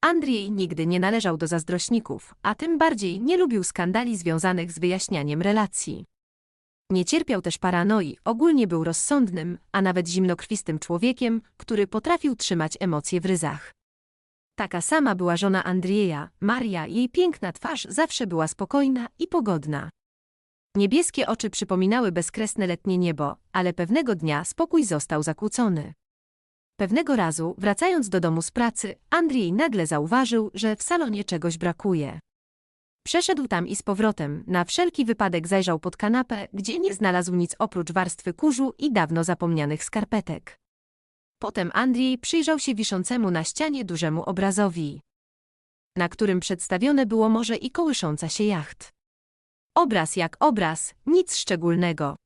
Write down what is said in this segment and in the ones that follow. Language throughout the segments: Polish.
Andrzej nigdy nie należał do zazdrośników, a tym bardziej nie lubił skandali związanych z wyjaśnianiem relacji. Nie cierpiał też paranoi, ogólnie był rozsądnym, a nawet zimnokrwistym człowiekiem, który potrafił trzymać emocje w ryzach. Taka sama była żona Andrieja, Maria, jej piękna twarz zawsze była spokojna i pogodna. Niebieskie oczy przypominały bezkresne letnie niebo, ale pewnego dnia spokój został zakłócony. Pewnego razu, wracając do domu z pracy, Andrzej nagle zauważył, że w salonie czegoś brakuje. Przeszedł tam i z powrotem, na wszelki wypadek zajrzał pod kanapę, gdzie nie znalazł nic oprócz warstwy kurzu i dawno zapomnianych skarpetek. Potem Andrzej przyjrzał się wiszącemu na ścianie dużemu obrazowi, na którym przedstawione było morze i kołysząca się jacht. Obraz jak obraz, nic szczególnego.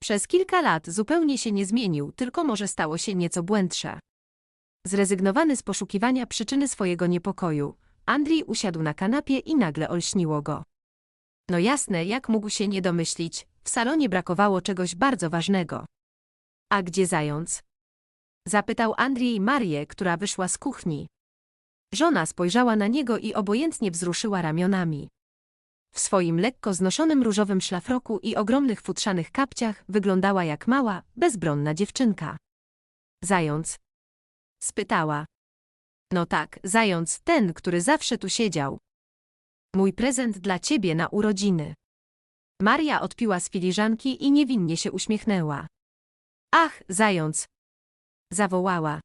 Przez kilka lat zupełnie się nie zmienił, tylko może stało się nieco błędsze. Zrezygnowany z poszukiwania przyczyny swojego niepokoju, Andrzej usiadł na kanapie i nagle olśniło go. No jasne, jak mógł się nie domyślić, w salonie brakowało czegoś bardzo ważnego. A gdzie zając? Zapytał Andrzej Marię, która wyszła z kuchni. Żona spojrzała na niego i obojętnie wzruszyła ramionami. W swoim lekko znoszonym różowym szlafroku i ogromnych futrzanych kapciach wyglądała jak mała, bezbronna dziewczynka. Zając? Spytała. No tak, zając, ten, który zawsze tu siedział. Mój prezent dla ciebie na urodziny. Maria odpiła z filiżanki i niewinnie się uśmiechnęła. Ach, zając! Zawołała.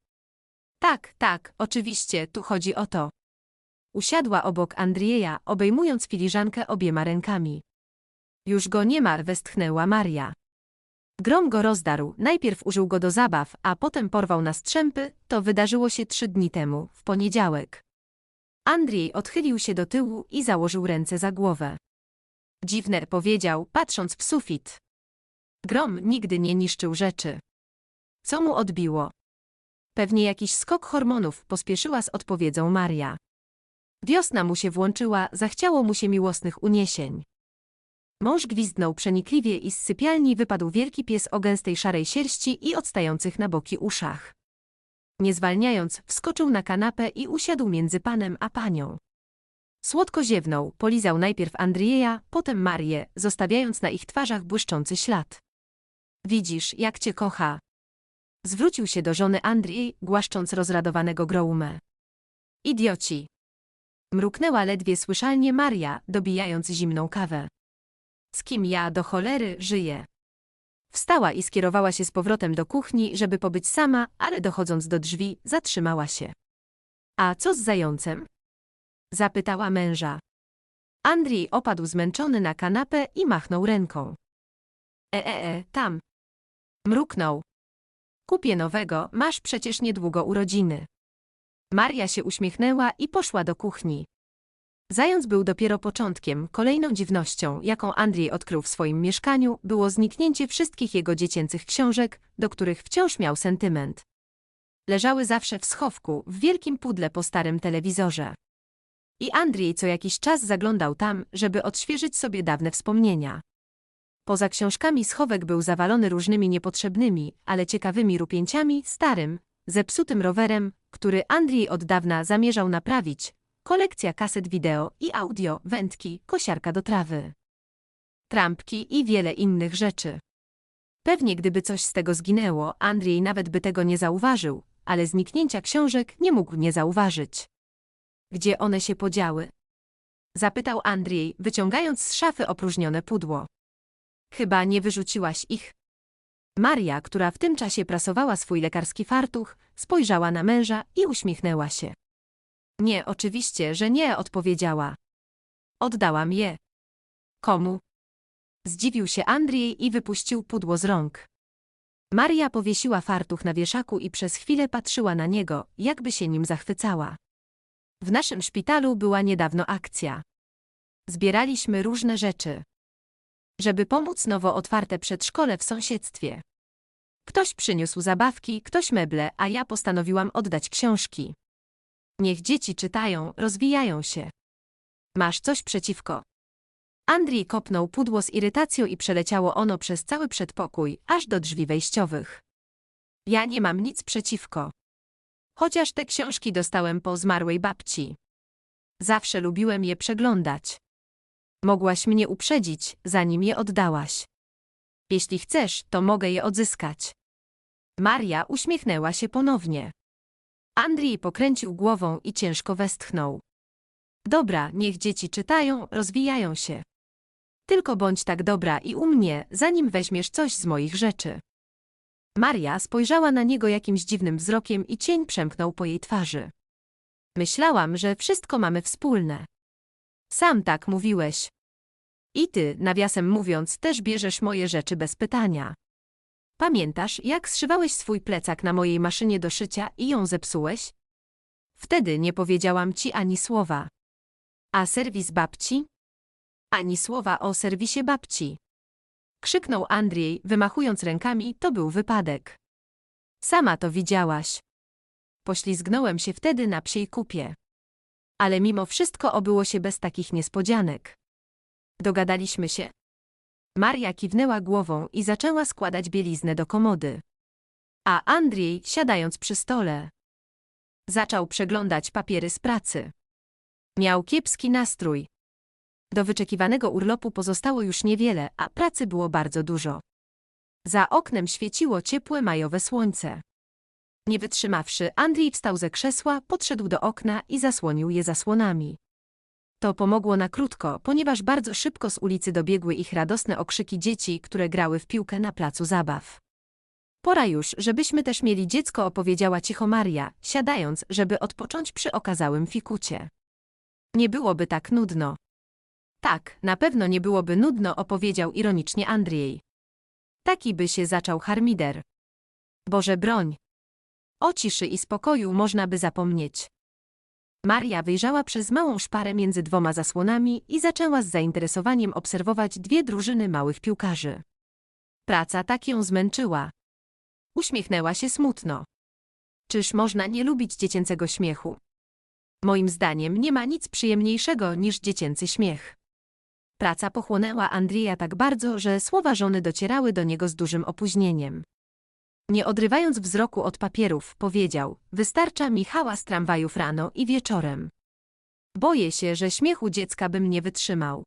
Tak, tak, oczywiście, tu chodzi o to. Usiadła obok Andrieja, obejmując filiżankę obiema rękami. Już go nie ma, westchnęła Maria. Grom go rozdarł, najpierw użył go do zabaw, a potem porwał na strzępy, to wydarzyło się trzy dni temu, w poniedziałek. Andrzej odchylił się do tyłu i założył ręce za głowę. Dziwner powiedział, patrząc w sufit. Grom nigdy nie niszczył rzeczy. Co mu odbiło? Pewnie jakiś skok hormonów, pospieszyła z odpowiedzią Maria. Wiosna mu się włączyła, zachciało mu się miłosnych uniesień. Mąż gwizdnął przenikliwie i z sypialni wypadł wielki pies o gęstej szarej sierści i odstających na boki uszach. Nie zwalniając, wskoczył na kanapę i usiadł między panem a panią. Słodko ziewnął, polizał najpierw Andrieja, potem Marię, zostawiając na ich twarzach błyszczący ślad. Widzisz, jak cię kocha. Zwrócił się do żony Andrzej, głaszcząc rozradowanego Groumę. Idioci. Mruknęła ledwie słyszalnie Maria, dobijając zimną kawę. Z kim ja do cholery żyję? Wstała i skierowała się z powrotem do kuchni, żeby pobyć sama, ale dochodząc do drzwi, zatrzymała się. A co z zającem? Zapytała męża. Andrzej opadł zmęczony na kanapę i machnął ręką. E, e, e, tam. Mruknął. Kupię nowego, masz przecież niedługo urodziny. Maria się uśmiechnęła i poszła do kuchni. Zając był dopiero początkiem, kolejną dziwnością, jaką Andrzej odkrył w swoim mieszkaniu, było zniknięcie wszystkich jego dziecięcych książek, do których wciąż miał sentyment. Leżały zawsze w schowku, w wielkim pudle po starym telewizorze. I Andrzej co jakiś czas zaglądał tam, żeby odświeżyć sobie dawne wspomnienia. Poza książkami schowek był zawalony różnymi niepotrzebnymi, ale ciekawymi rupięciami, starym, zepsutym rowerem, który Andrzej od dawna zamierzał naprawić, kolekcja kaset wideo i audio, wędki, kosiarka do trawy, trampki i wiele innych rzeczy. Pewnie gdyby coś z tego zginęło, Andrzej nawet by tego nie zauważył, ale zniknięcia książek nie mógł nie zauważyć. Gdzie one się podziały? Zapytał Andrzej, wyciągając z szafy opróżnione pudło. Chyba nie wyrzuciłaś ich? Maria, która w tym czasie prasowała swój lekarski fartuch, spojrzała na męża i uśmiechnęła się. Nie, oczywiście, że nie, odpowiedziała. Oddałam je. Komu? Zdziwił się Andrzej i wypuścił pudło z rąk. Maria powiesiła fartuch na wieszaku i przez chwilę patrzyła na niego, jakby się nim zachwycała. W naszym szpitalu była niedawno akcja. Zbieraliśmy różne rzeczy. Żeby pomóc nowo otwarte przedszkole w sąsiedztwie. Ktoś przyniósł zabawki, ktoś meble, a ja postanowiłam oddać książki. Niech dzieci czytają, rozwijają się. Masz coś przeciwko? Andrzej kopnął pudło z irytacją i przeleciało ono przez cały przedpokój, aż do drzwi wejściowych. Ja nie mam nic przeciwko. Chociaż te książki dostałem po zmarłej babci. Zawsze lubiłem je przeglądać. Mogłaś mnie uprzedzić, zanim je oddałaś. Jeśli chcesz, to mogę je odzyskać. Maria uśmiechnęła się ponownie. Andrzej pokręcił głową i ciężko westchnął. Dobra, niech dzieci czytają, rozwijają się. Tylko bądź tak dobra i u mnie, zanim weźmiesz coś z moich rzeczy. Maria spojrzała na niego jakimś dziwnym wzrokiem i cień przemknął po jej twarzy. Myślałam, że wszystko mamy wspólne. Sam tak mówiłeś. I ty, nawiasem mówiąc, też bierzesz moje rzeczy bez pytania. Pamiętasz, jak zszywałeś swój plecak na mojej maszynie do szycia i ją zepsułeś? Wtedy nie powiedziałam ci ani słowa. A serwis babci? Ani słowa o serwisie babci. Krzyknął Andrzej, wymachując rękami, to był wypadek. Sama to widziałaś. Poślizgnąłem się wtedy na psiej kupie. Ale mimo wszystko obyło się bez takich niespodzianek. Dogadaliśmy się? Maria kiwnęła głową i zaczęła składać bieliznę do komody. A Andrzej, siadając przy stole, zaczął przeglądać papiery z pracy. Miał kiepski nastrój. Do wyczekiwanego urlopu pozostało już niewiele, a pracy było bardzo dużo. Za oknem świeciło ciepłe majowe słońce. Nie wytrzymawszy, Andrzej wstał ze krzesła, podszedł do okna i zasłonił je zasłonami. To pomogło na krótko, ponieważ bardzo szybko z ulicy dobiegły ich radosne okrzyki dzieci, które grały w piłkę na placu zabaw. Pora już, żebyśmy też mieli dziecko, opowiedziała cicho Maria, siadając, żeby odpocząć przy okazałym fikucie. Nie byłoby tak nudno. Tak, na pewno nie byłoby nudno, opowiedział ironicznie Andrzej. Taki by się zaczął harmider. Boże broń. O ciszy i spokoju można by zapomnieć. Maria wyjrzała przez małą szparę między dwoma zasłonami i zaczęła z zainteresowaniem obserwować dwie drużyny małych piłkarzy. Praca tak ją zmęczyła. Uśmiechnęła się smutno. Czyż można nie lubić dziecięcego śmiechu? Moim zdaniem nie ma nic przyjemniejszego niż dziecięcy śmiech. Praca pochłonęła Andrija tak bardzo, że słowa żony docierały do niego z dużym opóźnieniem. Nie odrywając wzroku od papierów, powiedział: Wystarcza mi hałas tramwajów rano i wieczorem. Boję się, że śmiechu dziecka bym nie wytrzymał.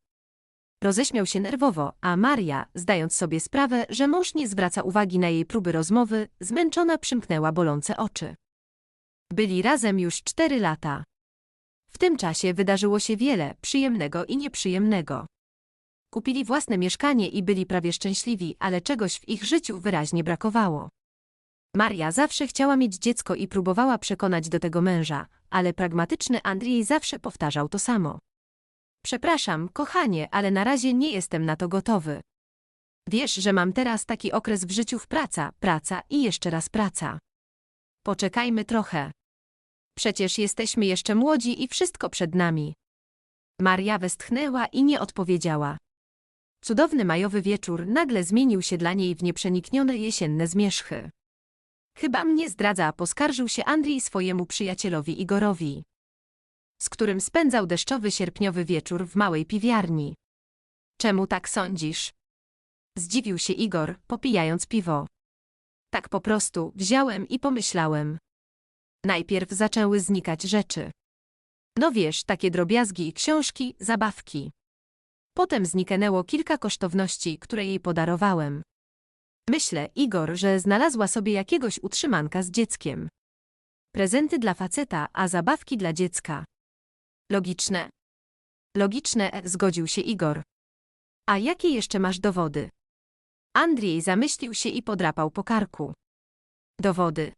Roześmiał się nerwowo, a Maria, zdając sobie sprawę, że mąż nie zwraca uwagi na jej próby rozmowy, zmęczona przymknęła bolące oczy. Byli razem już cztery lata. W tym czasie wydarzyło się wiele przyjemnego i nieprzyjemnego. Kupili własne mieszkanie i byli prawie szczęśliwi, ale czegoś w ich życiu wyraźnie brakowało. Maria zawsze chciała mieć dziecko i próbowała przekonać do tego męża, ale pragmatyczny Andrzej zawsze powtarzał to samo. Przepraszam, kochanie, ale na razie nie jestem na to gotowy. Wiesz, że mam teraz taki okres w życiu w praca, praca i jeszcze raz praca. Poczekajmy trochę. Przecież jesteśmy jeszcze młodzi i wszystko przed nami. Maria westchnęła i nie odpowiedziała. Cudowny majowy wieczór nagle zmienił się dla niej w nieprzeniknione jesienne zmierzchy. Chyba mnie zdradza, poskarżył się Andrzej swojemu przyjacielowi Igorowi, z którym spędzał deszczowy sierpniowy wieczór w małej piwiarni. Czemu tak sądzisz? Zdziwił się Igor, popijając piwo. Tak po prostu wziąłem i pomyślałem. Najpierw zaczęły znikać rzeczy. No wiesz, takie drobiazgi, książki, zabawki. Potem zniknęło kilka kosztowności, które jej podarowałem. Myślę, Igor, że znalazła sobie jakiegoś utrzymanka z dzieckiem. Prezenty dla faceta, a zabawki dla dziecka. Logiczne. Logiczne, zgodził się Igor. A jakie jeszcze masz dowody? Andrzej zamyślił się i podrapał po karku. Dowody.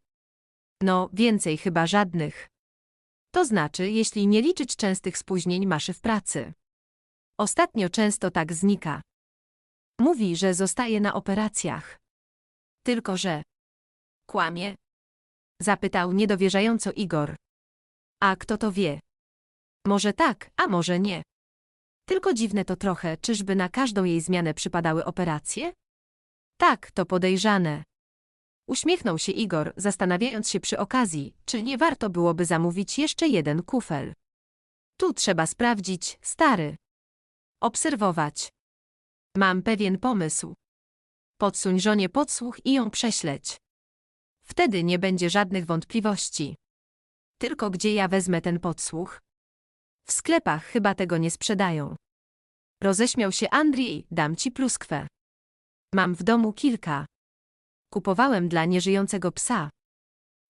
No, więcej chyba żadnych. To znaczy, jeśli nie liczyć częstych spóźnień maszy w pracy. Ostatnio często tak znika. Mówi, że zostaje na operacjach. Tylko że. Kłamie? Zapytał niedowierzająco Igor. A kto to wie? Może tak, a może nie. Tylko dziwne to trochę, czyżby na każdą jej zmianę przypadały operacje? Tak, to podejrzane. Uśmiechnął się Igor, zastanawiając się przy okazji, czy nie warto byłoby zamówić jeszcze jeden kufel. Tu trzeba sprawdzić, stary. Obserwować. Mam pewien pomysł. Podsuń żonie podsłuch i ją prześleć. Wtedy nie będzie żadnych wątpliwości. Tylko gdzie ja wezmę ten podsłuch? W sklepach chyba tego nie sprzedają. Roześmiał się Andrzej, dam ci pluskwę. Mam w domu kilka. Kupowałem dla nieżyjącego psa.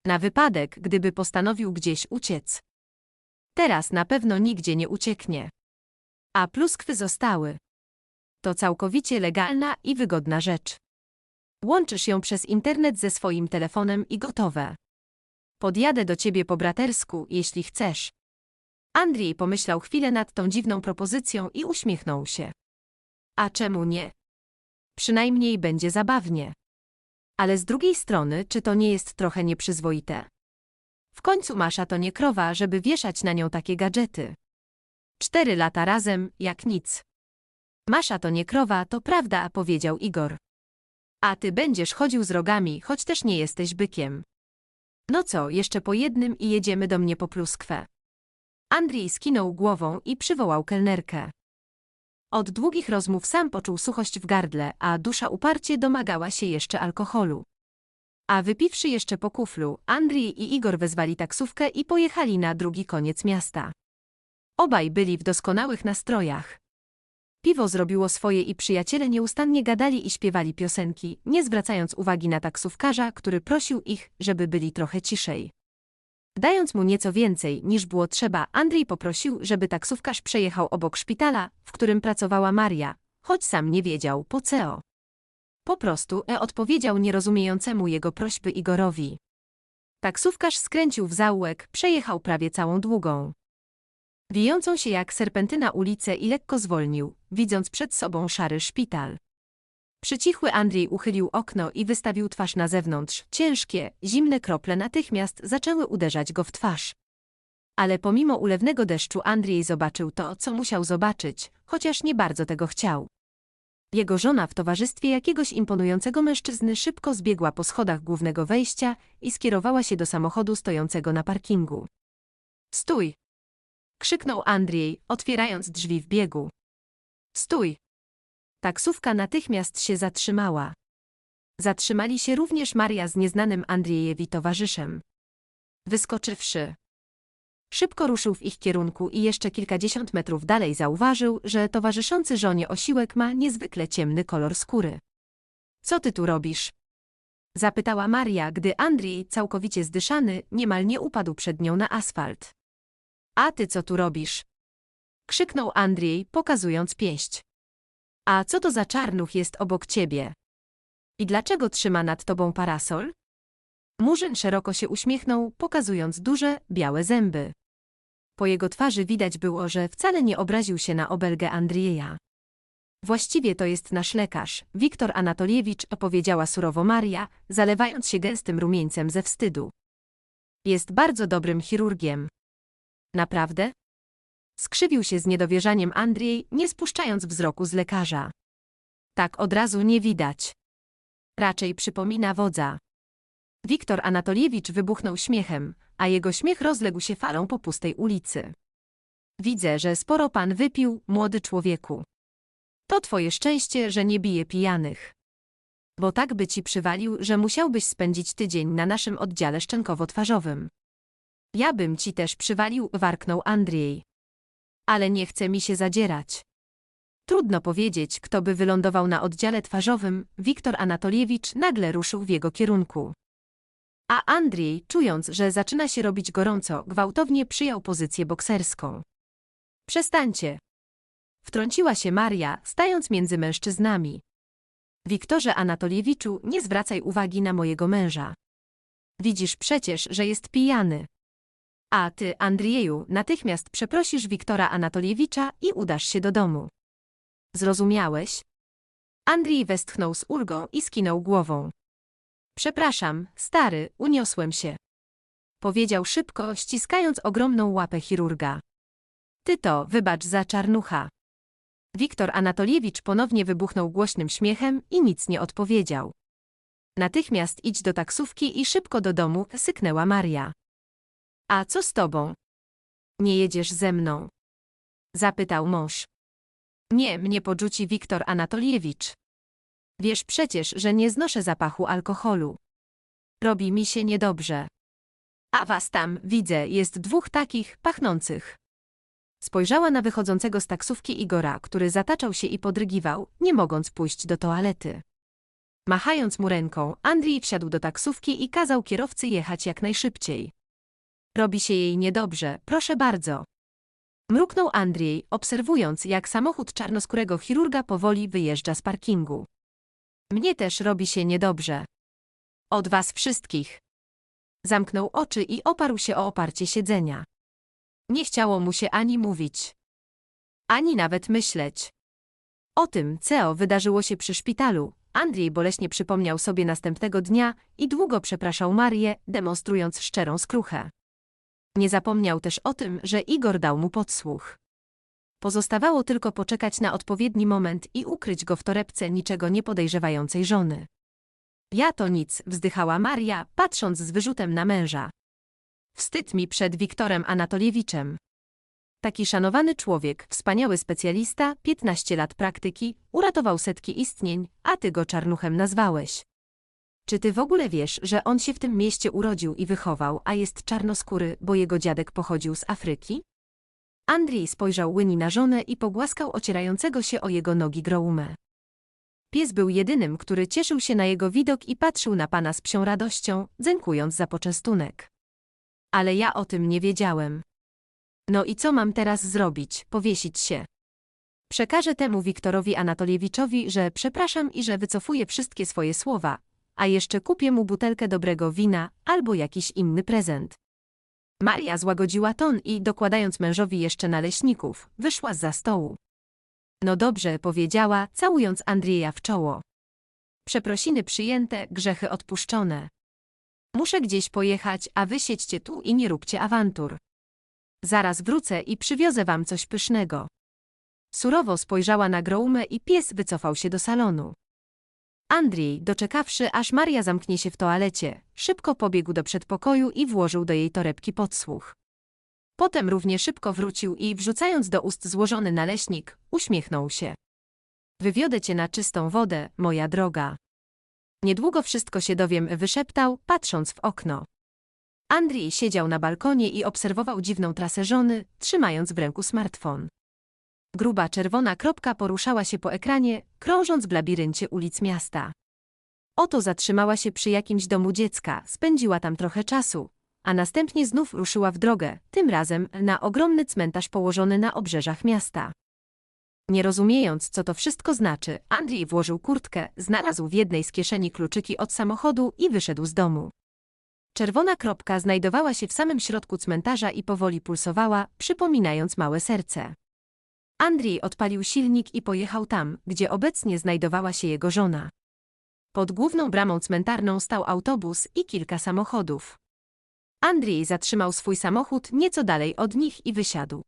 Na wypadek, gdyby postanowił gdzieś uciec. Teraz na pewno nigdzie nie ucieknie. A pluskwy zostały. To całkowicie legalna i wygodna rzecz. Łączysz ją przez internet ze swoim telefonem i gotowe. Podjadę do ciebie po bratersku, jeśli chcesz. Andrzej pomyślał chwilę nad tą dziwną propozycją i uśmiechnął się. A czemu nie? Przynajmniej będzie zabawnie. Ale z drugiej strony, czy to nie jest trochę nieprzyzwoite? W końcu Masza to nie krowa, żeby wieszać na nią takie gadżety. Cztery lata razem, jak nic. Masza to nie krowa, to prawda, powiedział Igor. A ty będziesz chodził z rogami, choć też nie jesteś bykiem. No co, jeszcze po jednym i jedziemy do mnie po pluskwę. Andrzej skinął głową i przywołał kelnerkę. Od długich rozmów sam poczuł suchość w gardle, a dusza uparcie domagała się jeszcze alkoholu. A wypiwszy jeszcze po kuflu, Andrzej i Igor wezwali taksówkę i pojechali na drugi koniec miasta. Obaj byli w doskonałych nastrojach. Piwo zrobiło swoje i przyjaciele nieustannie gadali i śpiewali piosenki, nie zwracając uwagi na taksówkarza, który prosił ich, żeby byli trochę ciszej. Dając mu nieco więcej niż było trzeba, Andrzej poprosił, żeby taksówkarz przejechał obok szpitala, w którym pracowała Maria, choć sam nie wiedział, po co. Po prostu E odpowiedział nierozumiejącemu jego prośby Igorowi. Taksówkarz skręcił w zaułek, przejechał prawie całą długą. Wijącą się jak serpentyna ulicę i lekko zwolnił, widząc przed sobą szary szpital. Przycichły Andrzej uchylił okno i wystawił twarz na zewnątrz. Ciężkie, zimne krople natychmiast zaczęły uderzać go w twarz. Ale pomimo ulewnego deszczu Andrzej zobaczył to, co musiał zobaczyć, chociaż nie bardzo tego chciał. Jego żona w towarzystwie jakiegoś imponującego mężczyzny szybko zbiegła po schodach głównego wejścia i skierowała się do samochodu stojącego na parkingu. Stój! Krzyknął Andrzej, otwierając drzwi w biegu. Stój! Taksówka natychmiast się zatrzymała. Zatrzymali się również Maria z nieznanym Andriejewi towarzyszem. Wyskoczywszy, szybko ruszył w ich kierunku i jeszcze kilkadziesiąt metrów dalej zauważył, że towarzyszący żonie osiłek ma niezwykle ciemny kolor skóry. Co ty tu robisz? Zapytała Maria, gdy Andrzej, całkowicie zdyszany, niemal nie upadł przed nią na asfalt. A ty co tu robisz? Krzyknął Andrzej, pokazując pięść. A co to za czarnuch jest obok ciebie? I dlaczego trzyma nad tobą parasol? Murzyn szeroko się uśmiechnął, pokazując duże, białe zęby. Po jego twarzy widać było, że wcale nie obraził się na obelgę Andrieja. Właściwie to jest nasz lekarz, Wiktor Anatoliewicz, opowiedziała surowo Maria, zalewając się gęstym rumieńcem ze wstydu. Jest bardzo dobrym chirurgiem. Naprawdę? Skrzywił się z niedowierzaniem Andrzej, nie spuszczając wzroku z lekarza. Tak od razu nie widać. Raczej przypomina wodza. Wiktor Anatoliewicz wybuchnął śmiechem, a jego śmiech rozległ się falą po pustej ulicy. Widzę, że sporo pan wypił, młody człowieku. To twoje szczęście, że nie bije pijanych. Bo tak by ci przywalił, że musiałbyś spędzić tydzień na naszym oddziale szczękowo-twarzowym. Ja bym ci też przywalił, warknął Andrzej. Ale nie chce mi się zadzierać. Trudno powiedzieć, kto by wylądował na oddziale twarzowym, Wiktor Anatoliewicz nagle ruszył w jego kierunku. A Andrzej, czując, że zaczyna się robić gorąco, gwałtownie przyjął pozycję bokserską. Przestańcie. Wtrąciła się Maria, stając między mężczyznami. Wiktorze Anatoliewiczu, nie zwracaj uwagi na mojego męża. Widzisz przecież, że jest pijany. A ty, Andrieju, natychmiast przeprosisz Wiktora Anatoliewicza i udasz się do domu. Zrozumiałeś? Andrzej westchnął z ulgą i skinął głową. Przepraszam, stary, uniosłem się. Powiedział szybko, ściskając ogromną łapę chirurga. Ty to, wybacz za czarnucha. Wiktor Anatoliewicz ponownie wybuchnął głośnym śmiechem i nic nie odpowiedział. Natychmiast idź do taksówki i szybko do domu, syknęła Maria. A co z tobą? Nie jedziesz ze mną? Zapytał mąż. Nie, mnie podrzuci Wiktor Anatoliewicz. Wiesz przecież, że nie znoszę zapachu alkoholu. Robi mi się niedobrze. A was tam, widzę, jest dwóch takich, pachnących. Spojrzała na wychodzącego z taksówki Igora, który zataczał się i podrygiwał, nie mogąc pójść do toalety. Machając mu ręką, Andrii wsiadł do taksówki i kazał kierowcy jechać jak najszybciej. Robi się jej niedobrze, proszę bardzo. Mruknął Andrzej, obserwując, jak samochód czarnoskórego chirurga powoli wyjeżdża z parkingu. Mnie też robi się niedobrze. Od was wszystkich. Zamknął oczy i oparł się o oparcie siedzenia. Nie chciało mu się ani mówić, ani nawet myśleć. O tym, co wydarzyło się przy szpitalu, Andrzej boleśnie przypomniał sobie następnego dnia i długo przepraszał Marię, demonstrując szczerą skruchę. Nie zapomniał też o tym, że Igor dał mu podsłuch. Pozostawało tylko poczekać na odpowiedni moment i ukryć go w torebce niczego nie podejrzewającej żony. Ja to nic, wzdychała Maria, patrząc z wyrzutem na męża. Wstyd mi przed Wiktorem Anatoliewiczem. Taki szanowany człowiek, wspaniały specjalista, 15 lat praktyki, uratował setki istnień, a ty go czarnuchem nazwałeś. Czy ty w ogóle wiesz, że on się w tym mieście urodził i wychował, a jest czarnoskóry, bo jego dziadek pochodził z Afryki? Andrzej spojrzał Łyni na żonę i pogłaskał ocierającego się o jego nogi Groumę. Pies był jedynym, który cieszył się na jego widok i patrzył na pana z psią radością, dzękując za poczęstunek. Ale ja o tym nie wiedziałem. No i co mam teraz zrobić? Powiesić się. Przekażę temu Wiktorowi Anatoliewiczowi, że przepraszam i że wycofuję wszystkie swoje słowa, a jeszcze kupię mu butelkę dobrego wina albo jakiś inny prezent. Maria złagodziła ton i, dokładając mężowi jeszcze naleśników, wyszła z za stołu. No dobrze, powiedziała, całując Andrieja w czoło. Przeprosiny przyjęte, grzechy odpuszczone. Muszę gdzieś pojechać, a wy siedźcie tu i nie róbcie awantur. Zaraz wrócę i przywiozę wam coś pysznego. Surowo spojrzała na Groumę i pies wycofał się do salonu. Andrzej, doczekawszy, aż Maria zamknie się w toalecie, szybko pobiegł do przedpokoju i włożył do jej torebki podsłuch. Potem równie szybko wrócił i, wrzucając do ust złożony naleśnik, uśmiechnął się. Wywiodę cię na czystą wodę, moja droga. Niedługo wszystko się dowiem, wyszeptał, patrząc w okno. Andrzej siedział na balkonie i obserwował dziwną trasę żony, trzymając w ręku smartfon. Gruba czerwona kropka poruszała się po ekranie, krążąc w labiryncie ulic miasta. Oto zatrzymała się przy jakimś domu dziecka, spędziła tam trochę czasu, a następnie znów ruszyła w drogę, tym razem na ogromny cmentarz położony na obrzeżach miasta. Nie rozumiejąc, co to wszystko znaczy, Andrzej włożył kurtkę, znalazł w jednej z kieszeni kluczyki od samochodu i wyszedł z domu. Czerwona kropka znajdowała się w samym środku cmentarza i powoli pulsowała, przypominając małe serce. Andrzej odpalił silnik i pojechał tam, gdzie obecnie znajdowała się jego żona. Pod główną bramą cmentarną stał autobus i kilka samochodów. Andrzej zatrzymał swój samochód nieco dalej od nich i wysiadł.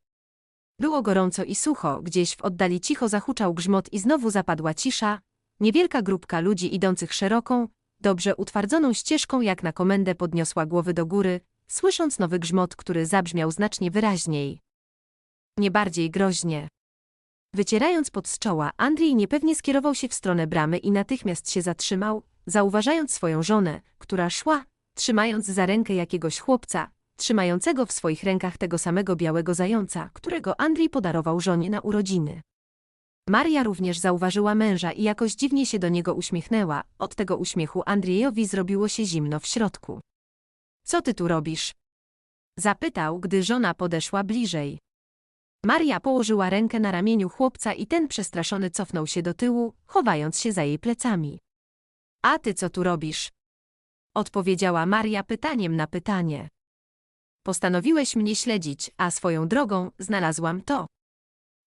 Było gorąco i sucho, gdzieś w oddali cicho zahuczał grzmot i znowu zapadła cisza. Niewielka grupka ludzi idących szeroką, dobrze utwardzoną ścieżką jak na komendę podniosła głowy do góry, słysząc nowy grzmot, który zabrzmiał znacznie wyraźniej. Nie bardziej groźnie. Wycierając pod z czoła, Andrzej niepewnie skierował się w stronę bramy i natychmiast się zatrzymał, zauważając swoją żonę, która szła, trzymając za rękę jakiegoś chłopca, trzymającego w swoich rękach tego samego białego zająca, którego Andrzej podarował żonie na urodziny. Maria również zauważyła męża i jakoś dziwnie się do niego uśmiechnęła. Od tego uśmiechu Andrzejowi zrobiło się zimno w środku. Co ty tu robisz? Zapytał, gdy żona podeszła bliżej. Maria położyła rękę na ramieniu chłopca i ten przestraszony cofnął się do tyłu, chowając się za jej plecami. A ty co tu robisz? Odpowiedziała Maria pytaniem na pytanie. Postanowiłeś mnie śledzić, a swoją drogą znalazłam to.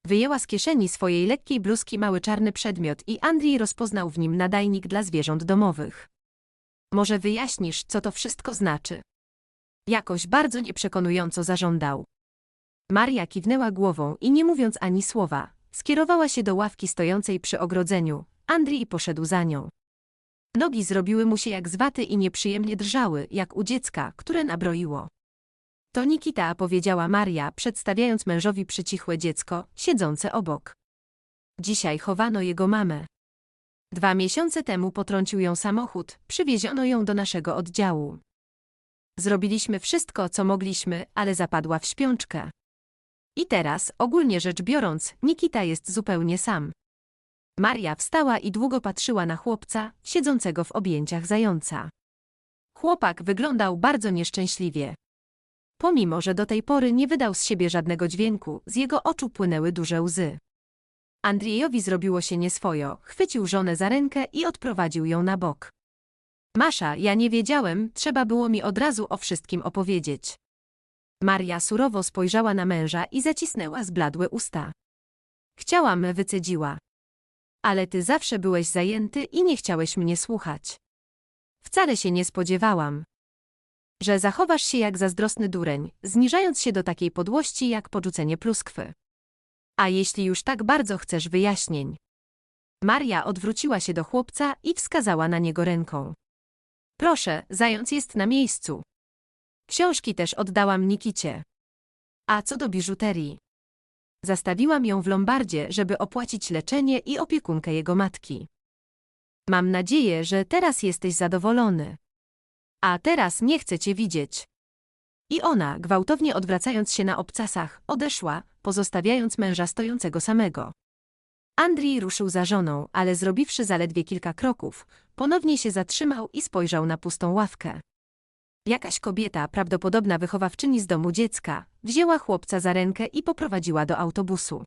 Wyjęła z kieszeni swojej lekkiej bluzki mały czarny przedmiot i Andrzej rozpoznał w nim nadajnik dla zwierząt domowych. Może wyjaśnisz, co to wszystko znaczy? Jakoś bardzo nieprzekonująco zażądał. Maria kiwnęła głową i nie mówiąc ani słowa, skierowała się do ławki stojącej przy ogrodzeniu. Andrzej poszedł za nią. Nogi zrobiły mu się jak z waty i nieprzyjemnie drżały, jak u dziecka, które nabroiło. To Nikita, powiedziała Maria, przedstawiając mężowi przycichłe dziecko, siedzące obok. Dzisiaj chowano jego mamę. Dwa miesiące temu potrącił ją samochód, przywieziono ją do naszego oddziału. Zrobiliśmy wszystko, co mogliśmy, ale zapadła w śpiączkę. I teraz, ogólnie rzecz biorąc, Nikita jest zupełnie sam. Maria wstała i długo patrzyła na chłopca, siedzącego w objęciach zająca. Chłopak wyglądał bardzo nieszczęśliwie. Pomimo, że do tej pory nie wydał z siebie żadnego dźwięku, z jego oczu płynęły duże łzy. Andriejowi zrobiło się nieswojo, chwycił żonę za rękę i odprowadził ją na bok. Masza, ja nie wiedziałem, trzeba było mi od razu o wszystkim opowiedzieć. Maria surowo spojrzała na męża i zacisnęła zbladłe usta. Chciałam, wycedziła. Ale ty zawsze byłeś zajęty i nie chciałeś mnie słuchać. Wcale się nie spodziewałam, że zachowasz się jak zazdrosny dureń, zniżając się do takiej podłości jak porzucenie pluskwy. A jeśli już tak bardzo chcesz wyjaśnień? Maria odwróciła się do chłopca i wskazała na niego ręką. Proszę, zając jest na miejscu. Książki też oddałam Nikicie. A co do biżuterii? Zastawiłam ją w lombardzie, żeby opłacić leczenie i opiekunkę jego matki. Mam nadzieję, że teraz jesteś zadowolony. A teraz nie chcę cię widzieć. I ona, gwałtownie odwracając się na obcasach, odeszła, pozostawiając męża stojącego samego. Andrii ruszył za żoną, ale zrobiwszy zaledwie kilka kroków, ponownie się zatrzymał i spojrzał na pustą ławkę. Jakaś kobieta, prawdopodobna wychowawczyni z domu dziecka, wzięła chłopca za rękę i poprowadziła do autobusu.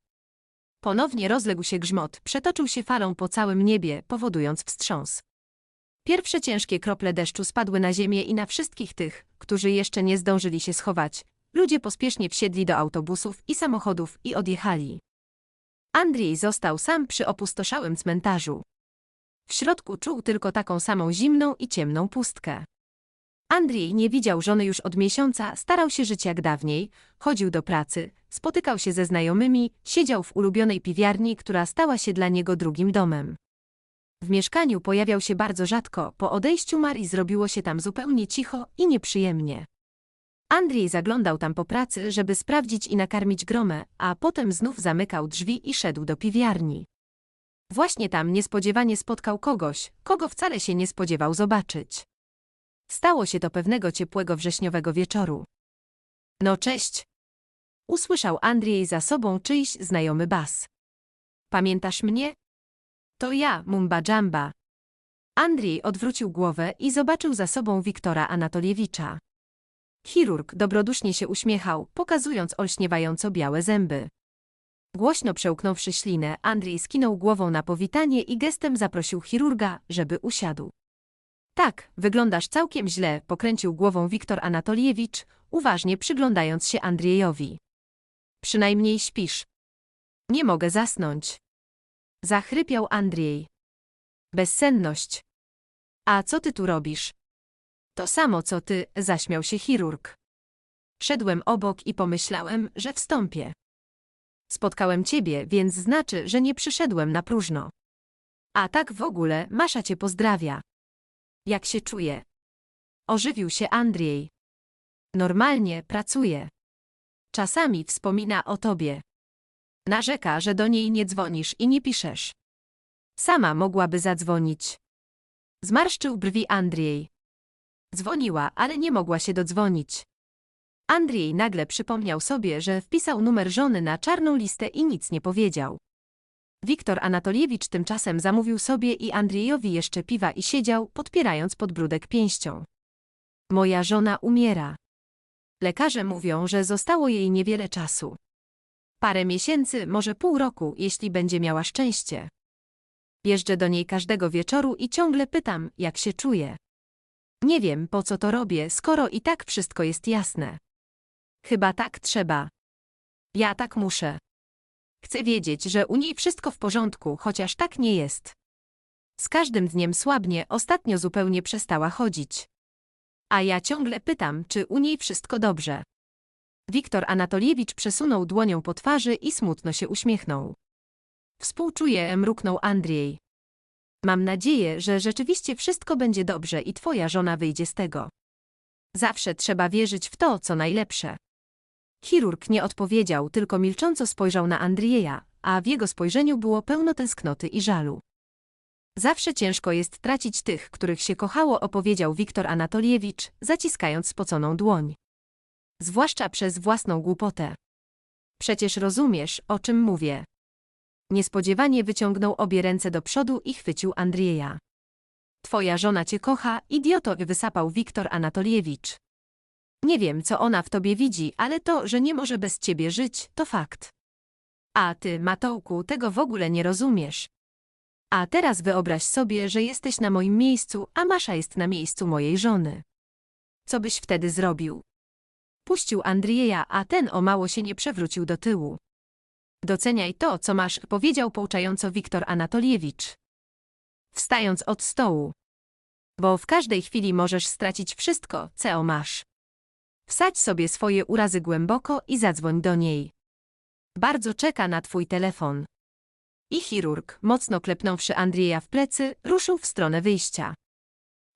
Ponownie rozległ się grzmot, przetoczył się falą po całym niebie, powodując wstrząs. Pierwsze ciężkie krople deszczu spadły na ziemię i na wszystkich tych, którzy jeszcze nie zdążyli się schować. Ludzie pospiesznie wsiedli do autobusów i samochodów i odjechali. Andrzej został sam przy opustoszałym cmentarzu. W środku czuł tylko taką samą zimną i ciemną pustkę. Andrzej nie widział żony już od miesiąca, starał się żyć jak dawniej, chodził do pracy, spotykał się ze znajomymi, siedział w ulubionej piwiarni, która stała się dla niego drugim domem. W mieszkaniu pojawiał się bardzo rzadko, po odejściu Marii zrobiło się tam zupełnie cicho i nieprzyjemnie. Andrzej zaglądał tam po pracy, żeby sprawdzić i nakarmić gromę, a potem znów zamykał drzwi i szedł do piwiarni. Właśnie tam niespodziewanie spotkał kogoś, kogo wcale się nie spodziewał zobaczyć. Stało się to pewnego ciepłego wrześniowego wieczoru. No cześć! Usłyszał Andrzej za sobą czyjś znajomy bas. Pamiętasz mnie? To ja, Mumba Jamba. Andrzej odwrócił głowę i zobaczył za sobą Wiktora Anatoliewicza. Chirurg dobrodusznie się uśmiechał, pokazując olśniewająco białe zęby. Głośno przełknąwszy ślinę, Andrzej skinął głową na powitanie i gestem zaprosił chirurga, żeby usiadł. Tak, wyglądasz całkiem źle, pokręcił głową Wiktor Anatoliewicz, uważnie przyglądając się Andriejowi. Przynajmniej śpisz. Nie mogę zasnąć. Zachrypiał Andrzej. Bezsenność. A co ty tu robisz? To samo co ty, zaśmiał się chirurg. Szedłem obok i pomyślałem, że wstąpię. Spotkałem ciebie, więc znaczy, że nie przyszedłem na próżno. A tak w ogóle, Masza cię pozdrawia. Jak się czuje? Ożywił się Andrzej. Normalnie pracuje. Czasami wspomina o tobie. Narzeka, że do niej nie dzwonisz i nie piszesz. Sama mogłaby zadzwonić. Zmarszczył brwi Andrzej. Dzwoniła, ale nie mogła się dodzwonić. Andrzej nagle przypomniał sobie, że wpisał numer żony na czarną listę i nic nie powiedział. Wiktor Anatoliewicz tymczasem zamówił sobie i Andrzejowi jeszcze piwa i siedział, podpierając podbródek pięścią. Moja żona umiera. Lekarze mówią, że zostało jej niewiele czasu. Parę miesięcy, może pół roku, jeśli będzie miała szczęście. Jeżdżę do niej każdego wieczoru i ciągle pytam, jak się czuje. Nie wiem, po co to robię, skoro i tak wszystko jest jasne. Chyba tak trzeba. Ja tak muszę. Chcę wiedzieć, że u niej wszystko w porządku, chociaż tak nie jest. Z każdym dniem słabnie, ostatnio zupełnie przestała chodzić. A ja ciągle pytam, czy u niej wszystko dobrze. Wiktor Anatoliewicz przesunął dłonią po twarzy i smutno się uśmiechnął. Współczuję, mruknął Andrzej. Mam nadzieję, że rzeczywiście wszystko będzie dobrze i twoja żona wyjdzie z tego. Zawsze trzeba wierzyć w to, co najlepsze. Chirurg nie odpowiedział, tylko milcząco spojrzał na Andrieja, a w jego spojrzeniu było pełno tęsknoty i żalu. Zawsze ciężko jest tracić tych, których się kochało, opowiedział Wiktor Anatoliewicz, zaciskając spoconą dłoń. Zwłaszcza przez własną głupotę. Przecież rozumiesz, o czym mówię. Niespodziewanie wyciągnął obie ręce do przodu i chwycił Andrieja. Twoja żona cię kocha, idioto, wysapał Wiktor Anatoliewicz. Nie wiem, co ona w tobie widzi, ale to, że nie może bez ciebie żyć, to fakt. A ty, Matołku, tego w ogóle nie rozumiesz. A teraz wyobraź sobie, że jesteś na moim miejscu, a Masza jest na miejscu mojej żony. Co byś wtedy zrobił? Puścił Andrieja, a ten o mało się nie przewrócił do tyłu. Doceniaj to, co masz, powiedział pouczająco Wiktor Anatoliewicz. Wstając od stołu. Bo w każdej chwili możesz stracić wszystko, co masz. Wsadź sobie swoje urazy głęboko i zadzwoń do niej. Bardzo czeka na twój telefon. I chirurg, mocno klepnąwszy Andrieja w plecy, ruszył w stronę wyjścia.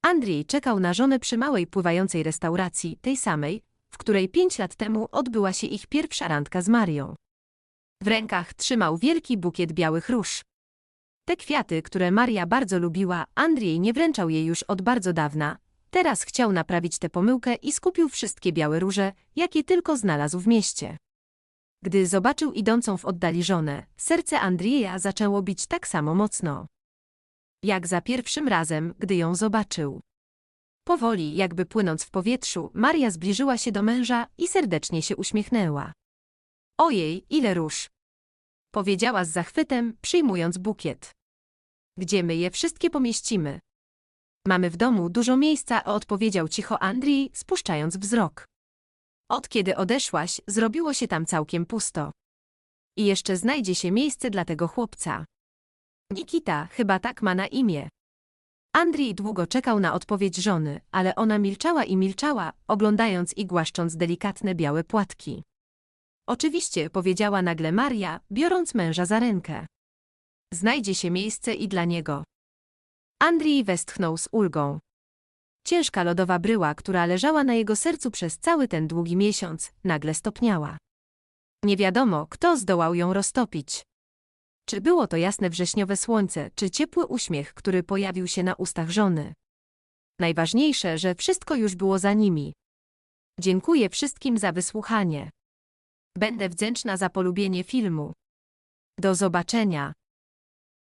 Andrzej czekał na żonę przy małej pływającej restauracji, tej samej, w której pięć lat temu odbyła się ich pierwsza randka z Marią. W rękach trzymał wielki bukiet białych róż. Te kwiaty, które Maria bardzo lubiła, Andrzej nie wręczał jej już od bardzo dawna. Teraz chciał naprawić tę pomyłkę i skupił wszystkie białe róże, jakie tylko znalazł w mieście. Gdy zobaczył idącą w oddali żonę, serce Andrieja zaczęło bić tak samo mocno. Jak za pierwszym razem, gdy ją zobaczył. Powoli, jakby płynąc w powietrzu, Maria zbliżyła się do męża i serdecznie się uśmiechnęła. Ojej, ile róż! Powiedziała z zachwytem, przyjmując bukiet. Gdzie my je wszystkie pomieścimy? Mamy w domu dużo miejsca, odpowiedział cicho Andrii, spuszczając wzrok. Od kiedy odeszłaś, zrobiło się tam całkiem pusto. I jeszcze znajdzie się miejsce dla tego chłopca. Nikita chyba tak ma na imię. Andrii długo czekał na odpowiedź żony, ale ona milczała i milczała, oglądając i głaszcząc delikatne białe płatki. Oczywiście, powiedziała nagle Maria, biorąc męża za rękę. Znajdzie się miejsce i dla niego. Andrii westchnął z ulgą. Ciężka lodowa bryła, która leżała na jego sercu przez cały ten długi miesiąc, nagle stopniała. Nie wiadomo, kto zdołał ją roztopić. Czy było to jasne wrześniowe słońce, czy ciepły uśmiech, który pojawił się na ustach żony. Najważniejsze, że wszystko już było za nimi. Dziękuję wszystkim za wysłuchanie. Będę wdzięczna za polubienie filmu. Do zobaczenia.